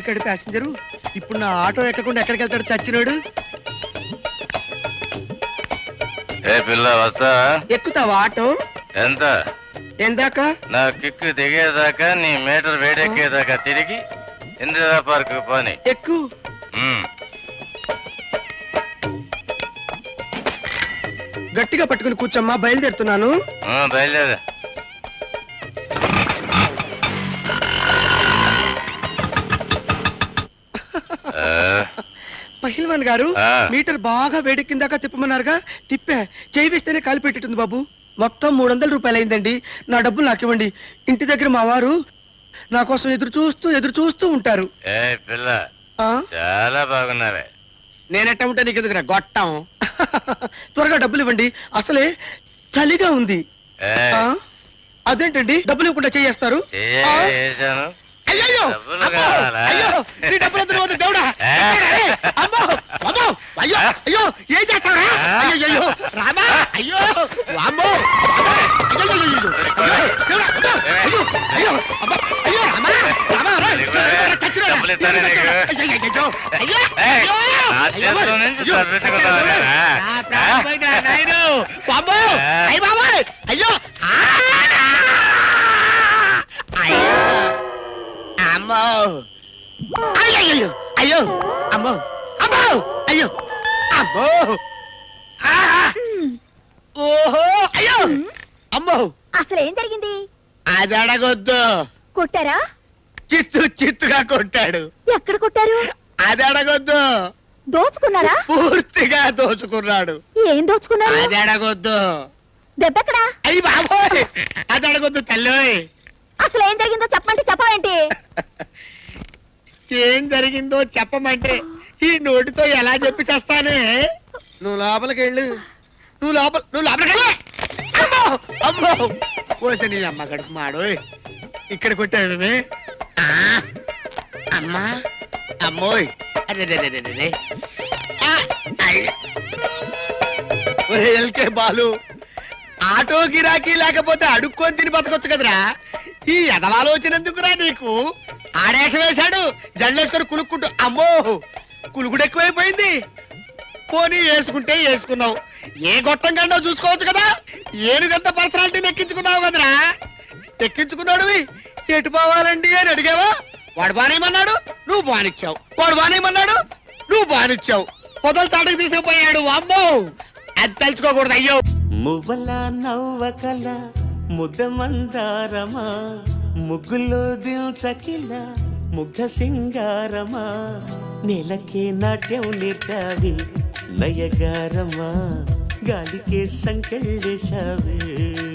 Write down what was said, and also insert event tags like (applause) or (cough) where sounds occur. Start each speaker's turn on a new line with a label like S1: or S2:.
S1: ఇక్కడ ప్యాసింజరు ఇప్పుడు నా ఆటో ఎక్కకుండా ఎక్కడికి వెళ్తాడు చచ్చినోడు?
S2: ఏ పిల్ల వస్తా?
S1: ఎక్కుతావా ఆటో?
S2: ఎంత?
S1: ఎందాక?
S2: నా కిక్కు దిగేదాకా నీ మీటర్ వేడెక్కేదాకా తిరిగి ఇందిరా పార్క్ పోని.
S1: ఎక్కు. గట్టిగా పట్టుకుని కూర్చోమ్మా బయలుదేరుతున్నాను.
S2: బయలుదేరు.
S1: పహిల్వాన్ గారు. మీటర్ బాగా వేడెక్కిందాకా తిప్పమన్నారుగా తిప్పా. చేయి వేస్తేనే కాలు పెట్టింది బాబు. మొత్తం మూడు వందల రూపాయలు అయిందండి. నా డబ్బులు నాకు ఇవ్వండి. ఇంటి దగ్గర మా వారు నా కోసం ఎదురు చూస్తూ ఎదురు చూస్తూ ఉంటారు.
S2: చాలా బాగున్నావే.
S1: నేనెట్ట ఉంటా నీకు ఎదుగురా గొట్టం. (laughs) త్వరగా డబ్బులు ఇవ్వండి. అసలే చలిగా ఉంది? అదేంటండి? డబ్బులు ఇవ్వకుండా చేయేస్తారు?
S2: వేశాను
S1: అయ్యయ్యో!
S2: డబ్బులు
S1: అమ్మో! అయ్యో! దేవుడా?
S2: ఏ?
S1: అమ్మో! అయ్యో! అయ్యో! రామా! అయ్యో! అయ్యయ్యయ్యో! అయ్యో! అయ్యో! అయ్యో! అయ్యో! రామా! రామా! అయ్యో! అయ్యో! అయ్యో! అయ్య! అయ్యో! అయ్యో! అయ్యో అయ్యో అమ్మో అయ్యో! అమ్మో! ఆ! ఓహో! అయ్యో! అమ్మో!
S3: అసలు ఏం జరిగింది?
S1: అది అడగొద్దు.
S3: కొట్టారా?
S1: చిత్తు చిత్తుగా కొట్టాడు.
S3: ఎక్కడ కొట్టారు?
S1: అది అడగొద్దు.
S3: దోచుకున్నారా?
S1: పూర్తిగా దోచుకున్నాడు.
S3: ఏం దోచుకున్నారు?
S1: అది అడగొద్దు.
S3: దెబ్బెక్కడా?
S1: అయ్యి బాబోయ్! అది అడగొద్దు తల్లి
S3: అసలు ఏం జరిగిందో చెప్పమంటే చెప్పవేంటి?
S1: ఏం జరిగిందో చెప్పమంటే ఈ నోటితో ఎలా చెప్పి తెస్తానే నువ్వు లోపలికి వెళ్ళు. నువ్వు లోపల నువ్వు లోపలికి అమ్మో! అమ్మో! పోసే నీ అమ్మ కడుపు మాడు. ఇక్కడ కొట్టాడనే ఆ, అమ్మా? అమ్మోయ్! అరే ఎల్కే బాలు. ఆటో గిరాకీ లేకపోతే అడుక్కొని తిని బతకొచ్చు కదరా. ఈ ఎదలాలోచనందుకురా నీకు. ఆడేషం వేశాడు. జల్లేసుకొని కులుక్కుంటూ అమ్మో! కులుకుడు ఎక్కువైపోయింది. పోనీ వేసుకుంటే వేసుకున్నావు. ఏ గొట్టం కండో చూసుకోవచ్చు కదా. ఏనుగంత పర్సనాలిటీని ఎక్కించుకున్నావు కదరా. ఎక్కించుకున్నాడువి ఎటు పోవాలండి అని అడిగావా? వాడు బానేమన్నాడు నువ్వు బానిచ్చావు. వాడు బానేమన్నాడు నువ్వు బానిచ్చావు. పొదలు తాటకు తీసుకుపోయాడు అమ్మో అది తలుచుకోకూడదు అయ్యో!
S4: మువ్వల నవ్వకల ముద్ద మందారమా ముగ్గులో దిల్చకిల ముగ్ధ సింగారమా? నేలకే నాట్యం నేర్తావి నయగారమా గాలికే సంకెళ్ళేశావే.